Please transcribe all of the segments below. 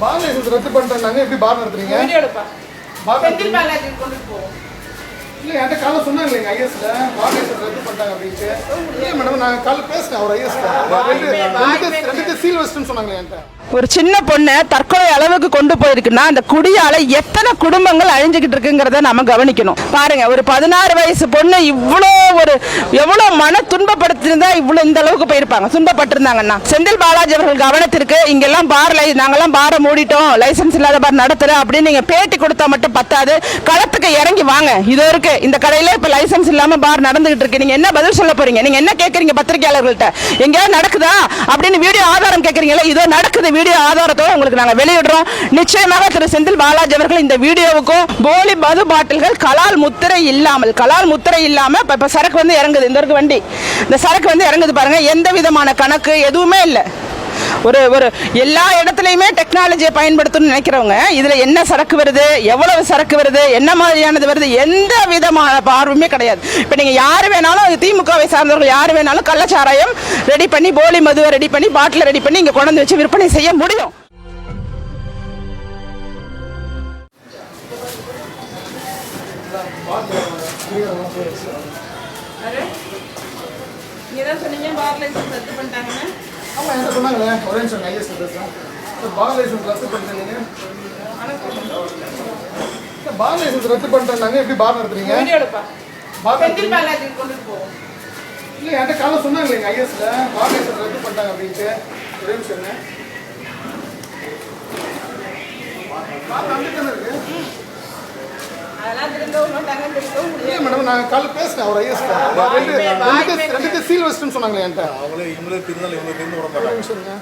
பார் licence ரத்து பண்ணிட்டாங்க எப்படி பார் நடத்துறீங்க? செந்தில் பாலாஜி கொண்டு போவோம் இல்லை என்கிட்ட காலைல சொன்னாங்க இல்லைங்க ஐஎஸ்ல பார் லைசன்ஸ் ரத்து பண்ணிட்டாங்க அப்படின்ட்டு. இல்லை மேடம் நான் காலைல பேசினேன் அவர் ஐஎஸ்ல ரெண்டு ரெண்டு சீல் வச்சுன்னு சொன்னாங்களே என்கிட்ட. ஒரு சின்ன பொண்ணை தற்கொலை அளவுக்கு கொண்டு போயிருக்குன்னா அந்த குடியால எத்தனை குடும்பங்கள் அழிஞ்சுக்கிட்டு இருக்குங்கிறத நம்ம கவனிக்கணும். பாருங்க ஒரு பதினாறு வயசு பொண்ணு இவ்வளோ ஒரு எவ்வளோ மன துன்பப்படுத்திருந்தா இவ்வளோ இந்த அளவுக்கு போயிருப்பாங்க. துன்பப்பட்டிருந்தாங்கன்னா. செந்தில் பாலாஜி அவர்கள் கவனத்திற்கு இங்கெல்லாம் பார் லை நாங்கெல்லாம் பாரை மூடிட்டோம் லைசன்ஸ் இல்லாத பார் நடத்துற அப்படின்னு நீங்க பேட்டி கொடுத்தா மட்டும் பத்தாது. களத்துக்கு இறங்கி வாங்க. இது இருக்கு. இந்த கடையில இப்ப லைசன்ஸ் இல்லாம பார் நடந்துகிட்டு இருக்கு. நீங்க என்ன பதில் சொல்ல போறீங்க? நீங்க என்ன கேட்குறீங்க பத்திரிகையாளர்கள்ட்ட எங்கேயாவது நடக்குதா? அப்படின்னு வீடியோ ஆதாரம் கேக்குறீங்களா இதோ நடக்குது வீடியோ ஆதாரத்தோட உங்களுக்கு நாங்கள் வெளியிடுறோம். நிச்சயமாக திரு செந்தில் பாலாஜி அவர்கள் இந்த வீடியோவுக்கும் போலி மது பாட்டில்கள் கலால் முத்திரை இல்லாமல் கலால் முத்திரை இல்லாமல் இப்போ இப்போ சரக்கு வந்து இறங்குது. இந்த ஒரு வண்டி. இந்த சரக்கு வந்து இறங்குது பாருங்கள் எந்த விதமான கணக்கு எதுவுமே இல்லை. ஒரு ஒரு எல்லா இடத்துலையுமே டெக்னாலஜியை பயன்படுத்தணும்னு நினைக்கிறவங்க இதில் என்ன சரக்கு வருது எவ்வளவு சரக்கு வருது என்ன மாதிரியானது வருது எந்த விதமான பார்வையுமே கிடையாது. இப்போ நீங்கள் யார் வேணாலும் திமுகவை சார்ந்தவர்கள் யார் வேணாலும் கள்ளச்சாராயம் ரெடி பண்ணி போலி மதுவை ரெடி பண்ணி பாட்டில் ரெடி பண்ணி இங்கே கொண்டு வச்சு விற்பனை செய்ய முடியும். நீங்க தான் சொன்னீங்க? பார் லைசன்ஸ் ரத்து பண்ணிட்டாங்கன்னு. ஆமாம் என்கிட்ட சொன்னாங்களே? ஒரே நிமிஷம் ஐஎஸ்ல பேசுகிறேன் பார் லைசன்ஸ் ரத்து பண்ணிட்டீங்க. பார் லைசன்ஸ் ரத்து பண்ணிட்டாங்க எப்படி பார் நடத்துறீங்க? இல்லை என்கிட்ட காலைல சொன்னாங்க இல்லைங்க ஐஎஸ்ல பார் லைசன்ஸ் ரத்து பண்ணிட்டாங்க அப்படின்ட்டு. ஒரே நிமிஷம். பார் வந்துட்டு தானே இருக்கு அதெல்லாம் திரும்பவும் மாட்டாங்க திரும்பவும் இல்லை மேடம் நான் காலைல பேசினேன் அவர் ஐஎஸ்ல ரெண்டு ரெண்டு ரெண்டு சீல் வச்சுட்டுன்னு சொன்னாங்களே என்கிட்ட. அவங்களே இவங்களே திருந்தாலும் இவங்க திருந்து விட ஒரே மாட்டாங்க. நிமிஷம் இருங்க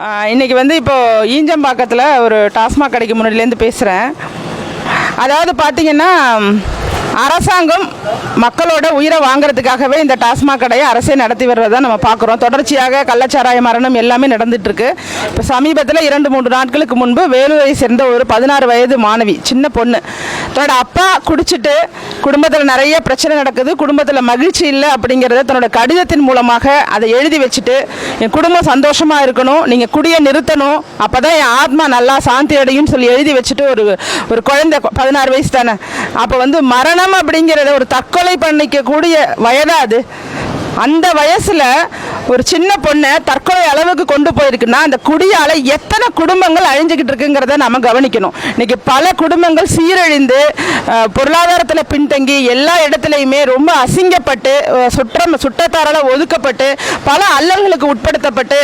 ஆஹ் இன்னைக்கு வந்து இப்போ ஈஞ்சம்பாக்கத்தில் ஒரு டாஸ்மாக் கடைக்கு முன்னாடிலேருந்து பேசுகிறேன் அதாவது பார்த்தீங்கன்னா அரசாங்கம் மக்களோட உயிரை வாங்குறதுக்காகவே இந்த டாஸ்மாக் கடையை அரசே நடத்தி வர்றதை நம்ம பார்க்குறோம். தொடர்ச்சியாக கள்ளச்சாராய மரணம் எல்லாமே நடந்துட்டு இருக்கு இப்போ சமீபத்தில் இரண்டு மூன்று நாட்களுக்கு முன்பு வேலூரை சேர்ந்த ஒரு பதினாறு வயது மாணவி சின்ன பொண்ணு. தன்னோட அப்பா குடிச்சிட்டு குடும்பத்தில் நிறைய பிரச்சனை நடக்குது. குடும்பத்தில் மகிழ்ச்சி இல்லை அப்படிங்கிறத தன்னோட கடிதத்தின் மூலமாக அதை எழுதி வச்சுட்டு என் குடும்பம் சந்தோஷமாக இருக்கணும். நீங்கள் குடியை நிறுத்தணும். அப்போ தான் என் ஆத்மா நல்லா சாந்தி அடையும் சொல்லி எழுதி வச்சுட்டு ஒரு ஒரு குழந்தை பதினாறு வயசு தானே. அப்போ வந்து மரணம் அப்படிங்கிறத ஒரு தற்கொலை பண்ணிக்கக்கூடிய வயதா அது? அந்த வயசுல ஒரு சின்ன பொண்ணை தற்கொலை அளவுக்கு கொண்டு போயிருக்குன்னா அந்த குடியால் எத்தனை குடும்பங்கள் அழிஞ்சுக்கிட்டு இருக்குங்கிறத நம்ம கவனிக்கணும். இன்னைக்கு பல குடும்பங்கள் சீரழிந்து பொருளாதாரத்தில் பின்தங்கி எல்லா இடத்துலையுமே ரொம்ப அசிங்கப்பட்டு சுற்ற சுற்றம் ஒதுக்கப்பட்டு பல அல்லல்களுக்கு உட்படுத்தப்பட்டு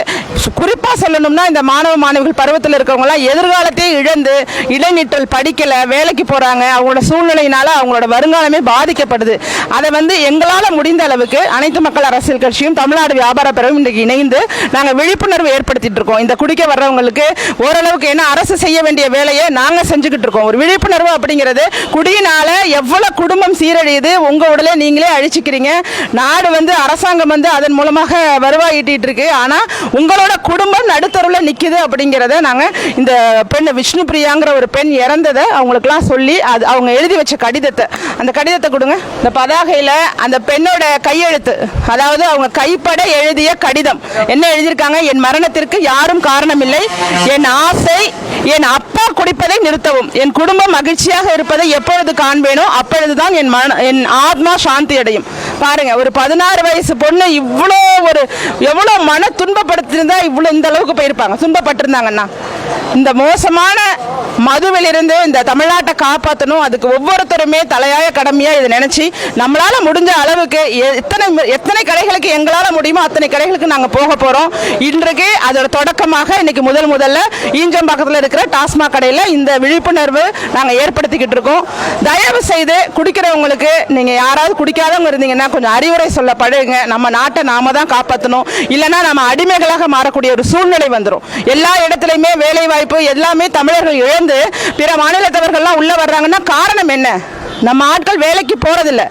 குறிப்பாக சொல்லணும்னா இந்த மாணவ மாணவிகள் பருவத்தில் இருக்கிறவங்களாம் எதிர்காலத்தையே இழந்து இடைநிற்றல் படிக்கலை வேலைக்கு போகிறாங்க அவங்களோட சூழ்நிலையினால் அவங்களோட வருங்காலமே பாதிக்கப்படுது. அதை வந்து எங்களால் முடிந்த அளவுக்கு அனைத்து மக்கள் அரசியல் கட்சியும் தமிழ்நாடு வியாபார பிறகு இன்றைக்கு இணைந்து நாங்கள் விழிப்புணர்வு ஏற்படுத்திட்டு இருக்கோம். இந்த குடிக்க வர்றவங்களுக்கு ஓரளவுக்கு என்ன அரசு செய்ய வேண்டிய வேலையை நாங்கள் செஞ்சுக்கிட்டு இருக்கோம். ஒரு விழிப்புணர்வு அப்படிங்கிறது குடியினால எவ்வளவு குடும்பம் சீரழியுது உங்கள் உடலை நீங்களே அழிச்சிக்கிறீங்க. நாடு வந்து அரசாங்கம் வந்து அதன் மூலமாக வருவாய் ஈட்டிட்டு இருக்கு. ஆனால் உங்களோட குடும்பம் நடுத்தருவில் நிற்குது அப்படிங்கிறத நாங்கள் இந்த பெண் விஷ்ணு பிரியாங்கிற ஒரு பெண் இறந்ததை அவங்களுக்குலாம் சொல்லி அது அவங்க எழுதி வச்ச கடிதத்தை அந்த கடிதத்தை கொடுங்க. இந்த பதாகையில் அந்த பெண்ணோட கையெழுத்து அதாவது அவங்க கைப்பட எழுதி எழுதிய கடிதம். என்ன எழுதியிருக்காங்க? என் மரணத்திற்கு யாரும் காரணமில்லை. என் ஆசை என் அப்பா குடிப்பதை நிறுத்தவும். என் குடும்பம் மகிழ்ச்சியாக இருப்பதை எப்பொழுது காண்பேனோ அப்பொழுதுதான் என் மன என் ஆத்மா சாந்தி அடையும் பாருங்க ஒரு பதினாறு வயசு பொண்ணு இவ்வளோ ஒரு எவ்வளோ மன துன்பப்படுத்திருந்தா இவ்வளோ இந்த அளவுக்கு போயிருப்பாங்க. துன்பப்பட்டிருந்தாங்கன்னா. இந்த மோசமான மதுவிலிருந்து இந்த தமிழ்நாட்டை காப்பாற்றணும் அதுக்கு ஒவ்வொருத்தருமே தலையாய கடமையா இதை நினைச்சு நம்மளால முடிஞ்ச அளவுக்கு எத்தனை எத்தனை கடைகளுக்கு எங்களால முடியுமோ அத்தனை கடைகளுக்கு நாங்கள் போக போகிறோம் இன்றைக்கு அதோட தொடக்கமாக இன்னைக்கு முதல் முதல்ல ஈஞ்சம்பாக்கத்தில் இருக்கிற டாஸ்மாக் கடையில் இந்த விழிப்புணர்வு நாங்கள் ஏற்படுத்திக்கிட்டு இருக்கோம். தயவு செய்து குடிக்கிறவங்களுக்கு நீங்கள் யாராவது குடிக்காதவங்க இருந்தீங்கன்னா கொஞ்சம் அறிவுரை சொல்ல பழகுங்க. நம்ம நாட்டை நாம தான் காப்பாற்றணும் இல்லைன்னா நம்ம அடிமைகளாக மாறக்கூடிய ஒரு சூழ்நிலை வந்துடும் எல்லா இடத்துலையுமே வேலை வாய்ப்பு எல்லாமே தமிழர்கள் இழந்து பிற மாநிலத்தவர்கள்லாம் உள்ளே வர்றாங்கன்னா காரணம் என்ன? நம்ம ஆட்கள் வேலைக்கு போகிறதில்ல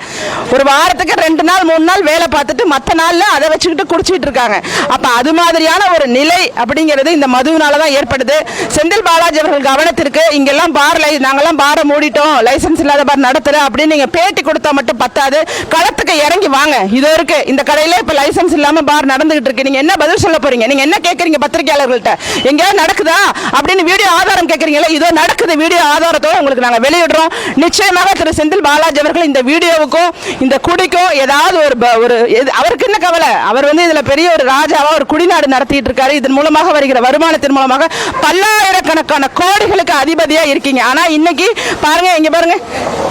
ஒரு வாரத்துக்கு ரெண்டு நாள் மூணு நாள் வேலை பார்த்துட்டு மற்ற நாள்ல அதை வச்சுக்கிட்டு குடிச்சிட்டு இருக்காங்க. அப்போ அது மாதிரியான ஒரு நிலை அப்படிங்கிறது இந்த மதுவினால தான் ஏற்படுது. செந்தில் பாலாஜி அவர்கள் கவனத்திற்கு இங்கெல்லாம் பார் லை நாங்கெல்லாம் பாரை மூடிட்டோம். லைசன்ஸ் இல்லாத பார் நடத்துற அப்படின்னு நீங்கள் பேட்டி கொடுத்தா மட்டும் பத்தாது. களத்துக்கு இறங்கி வாங்க. இது இருக்கு. இந்த கடையில இப்ப லைசன்ஸ் இல்லாம பார் நடந்துகிட்டு இருக்கு. நீங்க என்ன பதில் சொல்ல போறீங்க? நீங்க என்ன கேட்குறீங்க பத்திரிகையாளர்கள்ட்ட? எங்கேயாவது நடக்குதா? அப்படின்னு வீடியோ ஆதாரம் கேட்குறீங்களா இதோ நடக்குது. வீடியோ ஆதாரத்தோட உங்களுக்கு நாங்க வெளியிடுறோம். நிச்சயமாக திரு செந்தில் பாலாஜி அவர்கள் இந்த வீடியோவுக்கும் இந்த குடிக்கும் ஏதாவது ஒரு ஒரு எது- அவருக்கு என்ன கவலை? அவர் வந்து இதுல பெரிய ஒரு ராஜாவாக ஒரு குடிநாடு நடத்திட்டு இருக்காரு. இதன் மூலமாக வருகிற வருமானத்தின் மூலமாக பல்லாயிரக்கணக்கான கோடிகளுக்கு அதிபதியா இருக்கீங்க. ஆனால் இன்னைக்கு பாருங்க இங்க பாருங்க.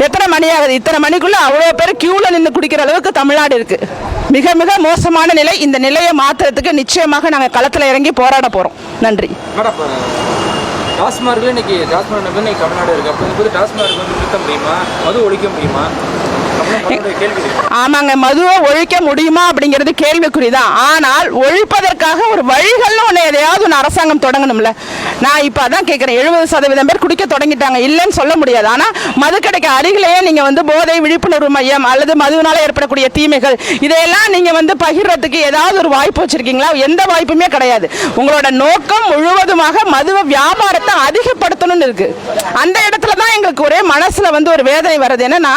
எத்தனை மணி ஆகுது? இத்தனை மணிக்குள்ள அவ்வளோ பேர் கியூவில் நின்று குடிக்கிற அளவுக்கு தமிழ்நாடு இருக்கு. மிக மிக மோசமான நிலை. இந்த நிலையை மாத்துறதுக்கு நிச்சயமாக நாங்கள் களத்துல இறங்கி போராட போறோம். நன்றி. டாஸ்மார்க்கில் இப்போ இன்னைக்கு டாஸ்மார்க் நம்பி இன்னைக்கு தமிழ்நாடு இருக்குது அப்போ போது டாஸ்மார்க் வந்து நிறுத்த முடியுமா மது ஒழிக்க முடியுமா? ஆமாங்க மதுவை ஒழிக்க முடியுமா அப்படிங்கிறது கேள்விக்குறிதான் ஆனால் ஒழிப்பதற்காக ஒரு வழிகள்னு ஒன்று எதையாவது ஒன்று அரசாங்கம் தொடங்கணும்ல. நான் இப்போ அதான் கேட்குறேன் எழுபது சதவீதம் பேர் குடிக்க தொடங்கிட்டாங்க. இல்லைன்னு சொல்ல முடியாது. ஆனால் மதுக்கடைக்கு அருகிலேயே நீங்கள் வந்து போதை விழிப்புணர்வு மையம் அல்லது மதுவினால ஏற்படக்கூடிய தீமைகள் இதையெல்லாம் நீங்கள் வந்து பகிர்றதுக்கு ஏதாவது ஒரு வாய்ப்பு வச்சிருக்கீங்களா? எந்த வாய்ப்புமே கிடையாது. உங்களோட நோக்கம் முழுவதுமாக மதுவை வியாபாரத்தை அதிகப்படுத்தணும்னு இருக்கு. அந்த இடத்துல தான் எங்களுக்கு ஒரே மனசுல வந்து ஒரு வேதனை வருது என்னன்னா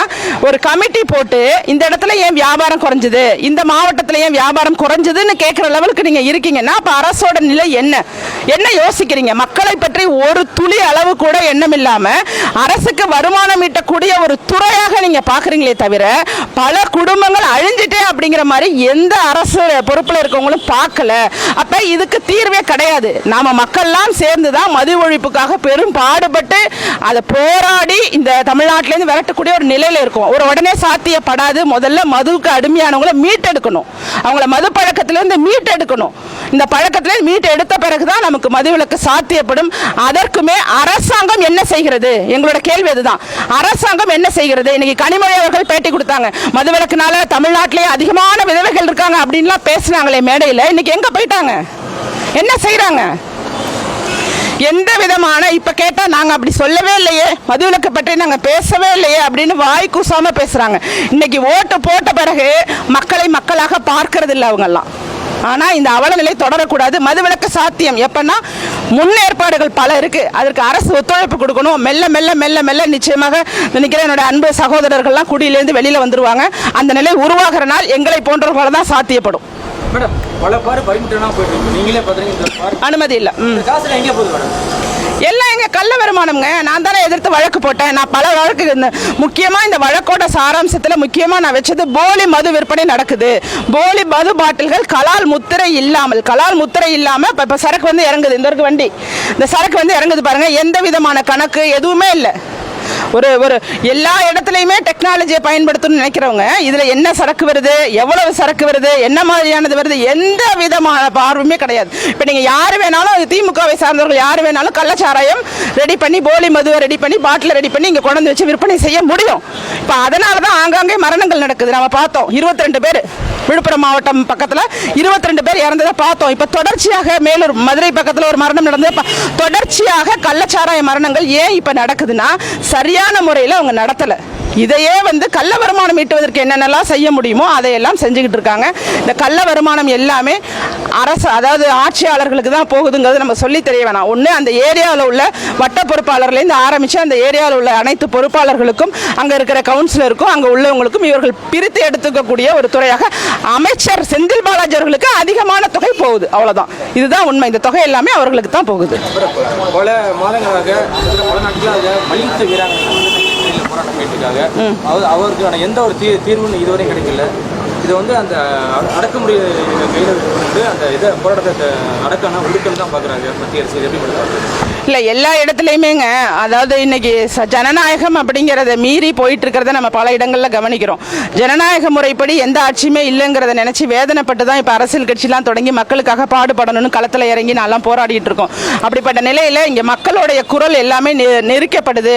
ஒரு கமிட்டி போட்டு இந்த இடத்துல ஏன் வியாபாரம் குறைஞ்சது? இந்த மாவட்டத்துல ஏன் வியாபாரம் குறைஞ்சதுன்னு கேட்குற லெவலுக்கு நீங்க இருக்கீங்கன்னா அப்போ அரசோட நிலை என்ன? என்ன யோசிக்கிறீங்க? மக்களை பற்றி ஒரு துளி அளவு கூட எண்ணம் இல்லாமல் அரசுக்கு வருமானம் ஈட்டக்கூடிய ஒரு துறையாக நீங்க பார்க்குறீங்களே தவிர பல குடும்பங்கள் அழிஞ்சிட்டே அப்படிங்கிற மாதிரி எந்த அரசு பொறுப்புல இருக்கவங்களும் பார்க்கல அப்போ இதுக்கு தீர்வே கிடையாது. நாம மக்கள்லாம் சேர்ந்து தான் மது ஒழிப்புக்காக பெரும் பாடுபட்டு அதை போராடி இந்த தமிழ்நாட்டிலேருந்து விரட்டக்கூடிய ஒரு நிலையில் இருக்கும். ஒரு உடனே சாத்தியப்படாது. முதல்ல மதுவுக்கு அடிமையானவங்கள மீட்டெடுக்கணும். அவங்கள மது பழக்கத்திலேருந்து மீட்டெடுக்கணும். இந்த பழக்கத்திலேருந்து மீட்டு எடுத்த பிறகு தான் நமக்கு மதுவிலக்கு சாத்தியப்படும். அதற்குமே அரசாங்கம் என்ன செய்கிறது? எங்களோட கேள்வி அதுதான். அரசாங்கம் என்ன செய்கிறது? இன்னைக்கு கனிமொழி அவர்கள் பேட்டி கொடுத்தாங்க. மதுவிலக்குனால தமிழ்நாட்டிலேயே அதிகமான விதவைகள் இருக்காங்க அப்படின்லாம் பேசுனாங்களே மேடையில். இன்னைக்கு எங்கே போயிட்டாங்க? என்ன செய்கிறாங்க எந்த விதமான இப்ப கேட்டா நாங்க அப்படி சொல்லவே இல்லையே. மதுவிலக்கு பற்றி நாங்க பேசவே இல்லையே அப்படின்னு வாய் கூசாம பேசுறாங்க. இன்னைக்கு ஓட்டு போட்ட பிறகு மக்களை மக்களாக பார்க்கறது இல்லை அவங்க எல்லாம் ஆனா இந்த அவலநிலை தொடரக்கூடாது. மதுவிலக்கு சாத்தியம். எப்பன்னா முன்னேற்பாடுகள் பல இருக்கு. அதற்கு அரசு ஒத்துழைப்பு கொடுக்கணும். மெல்ல மெல்ல மெல்ல மெல்ல நிச்சயமாக நினைக்கிறேன் என்னோட அன்பு சகோதரர்கள்லாம் குடியிலேருந்து வெளியில வந்துருவாங்க. அந்த நிலை உருவாகிற நாள் எங்களை போன்றவர்களால் தான் சாத்தியப்படும். மேடம் பல பாரு பர்மிட்டனா போயிட்டு இருக்கு. நீங்களே பார். அனுமதி இல்லை. காசுல எங்கே போகுது மேடம்? எல்லாம் எங்க கள்ள வருமானம்ங்க. நான் தானே எதிர்த்து வழக்கு போட்டேன். நான் பல வழக்கு முக்கியமா இந்த வழக்கோட சாராம்சத்துல முக்கியமா நான் வச்சது போலி மது விற்பனை நடக்குது. போலி மது பாட்டில்கள் கலால் முத்திரை இல்லாமல் கலால் முத்திரை இல்லாம இப்ப சரக்கு வந்து இறங்குது. இந்த இருக்கு வண்டி இந்த சரக்கு வந்து இறங்குது பாருங்க. எந்த விதமான கணக்கு எதுவுமே இல்லை. ஒரு ஒரு எல்லா இடத்துலையுமே டெக்னாலஜியை பயன்படுத்தணும்னு நினைக்கிறவங்க இதில் என்ன சரக்கு வருது எவ்வளவு சரக்கு வருது என்ன மாதிரியானது வருது எந்த விதமான பார்வையுமே கிடையாது. இப்போ நீங்கள் யார் வேணாலும் அது திமுகவை சார்ந்தவர்கள் யார் வேணாலும் கள்ளச்சாராயம் ரெடி பண்ணி போலி மதுவை ரெடி பண்ணி பாட்டில் ரெடி பண்ணி இங்கே கொண்டு வச்சு விற்பனை செய்ய முடியும். இப்போ அதனால தான் ஆங்காங்கே மரணங்கள் நடக்குது. நம்ம பார்த்தோம் 22 பேர் விழுப்புரம் மாவட்டம் பக்கத்தில் இருபத்தி ரெண்டு பேர் இறந்ததை பார்த்தோம். இப்போ தொடர்ச்சியாக மேலூர் மதுரை பக்கத்தில் ஒரு மரணம் நடந்தது. தொடர்ச்சியாக கள்ளச்சாராய மரணங்கள் ஏன் இப்போ நடக்குதுன்னா சரியான முறையில் அவங்க நடத்தலை. இதையே வந்து கள்ள வருமானம் ஈட்டுவதற்கு என்னென்னலாம் செய்ய முடியுமோ அதையெல்லாம் செஞ்சுக்கிட்டு இருக்காங்க. இந்த கள்ள வருமானம் எல்லாமே அரசு அதாவது ஆட்சியாளர்களுக்கு தான் போகுதுங்கிறது நம்ம சொல்லி தெரிய வேணாம். ஒன்று அந்த ஏரியாவில் உள்ள வட்ட பொறுப்பாளர்லேருந்து ஆரம்பித்து அந்த ஏரியாவில் உள்ள அனைத்து பொறுப்பாளர்களுக்கும் அங்கே இருக்கிற கவுன்சிலருக்கும் அங்கே உள்ளவங்களுக்கும் இவர்கள் பிரித்து எடுத்துக்கக்கூடிய ஒரு துறையாக அமைச்சர் செந்தில் பாலாஜி அவர்களுக்கு அதிகமான தொகை போகுது. அவ்வளவுதான். இதுதான் உண்மை. இந்த தொகை எல்லாமே அவர்களுக்கு தான் போகுது. பல மாதங்களாக பல நாட்களாக மல்யுத்த வீராங்கனை அவருக்கான எந்த ஒரு தீ தீர்வும் இதுவரையும் கிடைக்கல. இது வந்து அந்த அடக்குமுறை வந்து அந்த இதை போராட்டத்தை அடக்கணும் ஒடுக்கணும் தான் பார்க்குறாங்க மத்திய அரசு. எப்படி பண்ணுறாங்க இல்லை எல்லா இடத்துலையுமேங்க. அதாவது இன்னைக்கு ச- ஜனநாயகம் அப்படிங்கிறத மீறி போயிட்டு இருக்கிறத நம்ம பல இடங்களில் கவனிக்கிறோம். ஜனநாயக முறைப்படி எந்த ஆட்சியுமே இல்லைங்கிறத நினச்சி வேதனைப்பட்டு தான் இப்போ அரசியல் கட்சிலாம் தொடங்கி மக்களுக்காக பாடுபடணும்னு களத்தில் இறங்கி நான்லாம் போராடிட்டு இருக்கோம். அப்படிப்பட்ட நிலையில் இங்கே மக்களுடைய குரல் எல்லாமே நெ-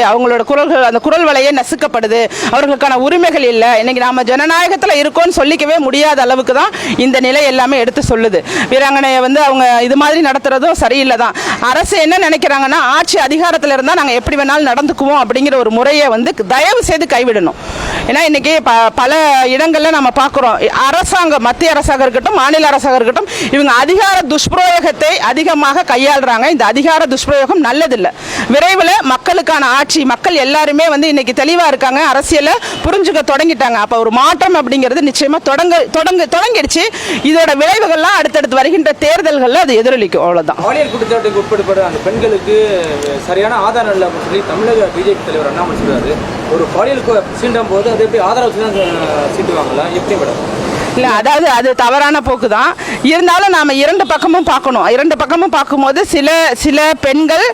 அவங்களோட குரல்கள் அந்த குரல் வலையே நசுக்கப்படுது. அவர்களுக்கான உரிமைகள் இல்லை. இன்னைக்கு நாம ஜனநாயகத்தில் இருக்கோம்னு சொல்லி சொல்லிக்கவே முடியாத அளவுக்கு தான் இந்த நிலை எல்லாமே எடுத்து சொல்லுது. வீராங்கனையை வந்து அவங்க இது மாதிரி நடத்துறதும் சரியில்லை தான் அரசு என்ன நினைக்கிறாங்கன்னா ஆட்சி அதிகாரத்தில் இருந்தால் நாங்கள் எப்படி வேணாலும் நடந்துக்குவோம் அப்படிங்கிற ஒரு முறையை வந்து தயவு செய்து கைவிடணும். ஏன்னா இன்னைக்கு ப பல இடங்களில் நம்ம பார்க்குறோம். அரசாங்கம் மத்திய அரசாக இருக்கட்டும் மாநில அரசாக இருக்கட்டும் இவங்க அதிகார துஷ்பிரயோகத்தை அதிகமாக கையாளுறாங்க. இந்த அதிகார துஷ்பிரயோகம் நல்லதில்லை. விரைவில் மக்களுக்கான ஆட்சி மக்கள் எல்லாருமே வந்து இன்னைக்கு தெளிவாக இருக்காங்க. அரசியலை புரிஞ்சுக்க தொடங்கிட்டாங்க. அப்போ ஒரு மாற்றம் அப்படிங்கிறது நிச்சயமாக தொடங்க தொடங்க தொடங்கிடுச்சு. இதோட விளைவுகள்லாம் அடுத்தடுத்து வருகின்ற தேர்தல்களில் அது எதிரொலிக்கும். அவ்வளோதான் பாலியல் குற்றச்சாட்டுக்கு உட்படுபடுற அந்த பெண்களுக்கு சரியான ஆதாரம் இல்லை அப்படின்னு சொல்லி தமிழக பிஜேபி தலைவர் அண்ணாமலை சொல்றாரு. ஒரு பாலியல் கு- சீண்டும் போது அது எப்படி ஆதாரம் வச்சு தான் எப்படி மேடம்? இல்லை அதாவது அது தவறான போக்கு தான் இருந்தாலும் நாம் இரண்டு பக்கமும் பார்க்கணும். இரண்டு பக்கமும் பார்க்கும்போது சில சில பெண்கள்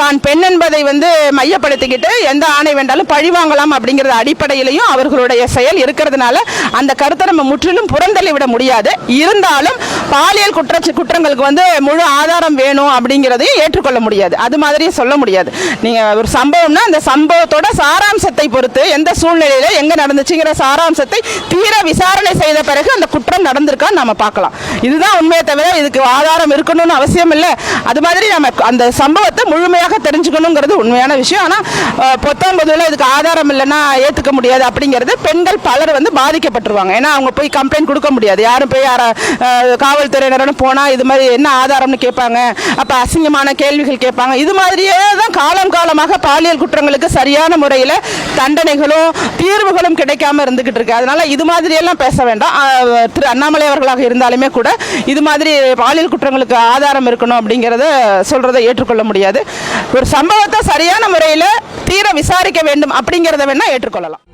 தான் பெண் என்பதை வந்து மையப்படுத்திக்கிட்டு எந்த ஆணை வேண்டாலும் பழி வாங்கலாம் அப்படிங்கிறது அடிப்படையிலையும் அவர்களுடைய செயல் இருக்கிறதுனால அந்த கருத்தை நம்ம முற்றிலும் புறந்தள்ளி விட முடியாது. இருந்தாலும் பாலியல் குற்ற குற்றங்களுக்கு வந்து முழு ஆதாரம் வேணும் அப்படிங்கிறதையும் ஏற்றுக்கொள்ள முடியாது. அது மாதிரியே சொல்ல முடியாது. நீங்கள் ஒரு சம்பவம்னா அந்த சம்பவத்தோட சாராம்சத்தை பொறுத்து எந்த சூழ்நிலையில எங்கே நடந்துச்சுங்கிற சாராம்சத்தை தீர விசாரணை செய்த பிறகு அந்த குற்றம் நடந்திருக்கான்னு நம்ம பார்க்கலாம். இதுதான் உண்மையை தவிர இதுக்கு ஆதாரம் இருக்கணும்னு அவசியம் இல்லை. அது மாதிரி நம்ம அந்த சம்பவத்தை முழுமையாக தெரிஞ்சுக்கணுங்கிறது உண்மையான விஷயம். ஆனால் பொத்தாம்பதுல இதுக்கு ஆதாரம் இல்லைன்னா ஏற்றுக்க முடியாது அப்படிங்கிறது பெண்கள் பலர் வந்து பாதிக்கப்பட்டுருவாங்க. ஏன்னா அவங்க போய் கம்ப்ளைண்ட் கொடுக்க முடியாது. யாரும் போய் யாரை காவல் காவல்துறையினரும் போனால் இது மாதிரி என்ன ஆதாரம்னு கேட்பாங்க? அப்போ அசிங்கமான கேள்விகள் கேட்பாங்க. இது மாதிரியே தான் காலம் காலமாக பாலியல் குற்றங்களுக்கு சரியான முறையில் தண்டனைகளும் தீர்வுகளும் கிடைக்காம இருந்துகிட்டு இருக்கு. அதனால இது மாதிரியெல்லாம் பேச வேண்டாம். திரு அண்ணாமலை அவர்களாக இருந்தாலுமே கூட இது மாதிரி பாலியல் குற்றங்களுக்கு ஆதாரம் இருக்கணும் அப்படிங்கிறத சொல்றதை ஏற்றுக்கொள்ள முடியாது. ஒரு சம்பவத்தை சரியான முறையில் தீர விசாரிக்க வேண்டும் அப்படிங்கிறத வேணால் ஏற்றுக்கொள்ளலாம்.